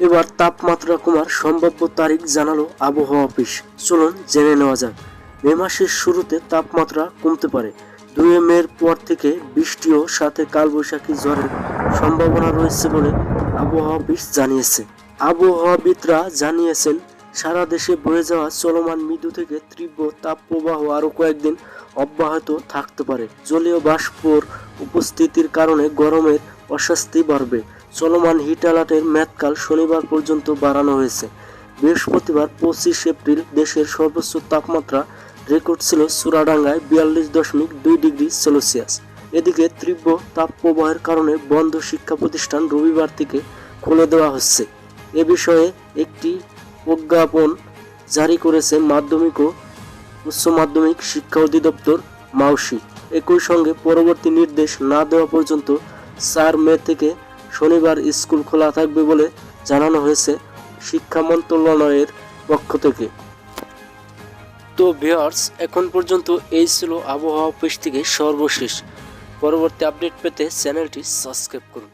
এবার তাপমাত্রা কমার সম্ভাব্য তারিখ জানালো আবহাওয়া অফিস। চলুন জেনে নেওয়া যাক। মে মাসের শুরুতে তাপমাত্রা কমতে পারে। দুই মের পর থেকে বৃষ্টিও সাথে কালবৈশাখী জ্বরের সম্ভাবনা রয়েছে বলে আবহাওয়া অফিস জানিয়েছে। আবহাওয়াবিদরা জানিয়েছেন, সারা দেশে বয়ে যাওয়া চলমান মৃদু থেকে তীব্র তাপপ্রবাহ আরও কয়েকদিন অব্যাহত থাকতে পারে। জলীয় বাষ্পর উপস্থিতির কারণে গরমের অস্বস্তি বাড়বে। চলমান হিট অ্যালার্টের মেয়াদকাল শনিবার পর্যন্ত বাড়ানো হয়েছে। বৃহস্পতিবার পঁচিশ এপ্রিল দেশের সর্বোচ্চ তাপমাত্রা রেকর্ড ছিল চূড়াডাঙ্গায় বিয়াল্লিশ দশমিক দুই ডিগ্রি সেলসিয়াস। এদিকে তীব্র তাপপ্রবাহের কারণে বন্ধ শিক্ষা প্রতিষ্ঠান রবিবার থেকে খুলে দেওয়া হচ্ছে। এ বিষয়ে একটি প্রজ্ঞাপন জারি করেছে মাধ্যমিক ও উচ্চ মাধ্যমিক শিক্ষা অধিদপ্তর মাউসি। একই সঙ্গে পরবর্তী নির্দেশ না দেওয়া পর্যন্ত চার মে থেকে শনিবার স্কুল খোলা থাকবে বলে জানানো হয়েছে শিক্ষা মন্ত্রণালয়ের পক্ষ থেকে। তো ভিওয়ার্স এখন পর্যন্ত এই ছিল আবহাওয়া অফিস থেকে সর্বশেষ। পরবর্তী আপডেট পেতে চ্যানেলটি সাবস্ক্রাইব করুন।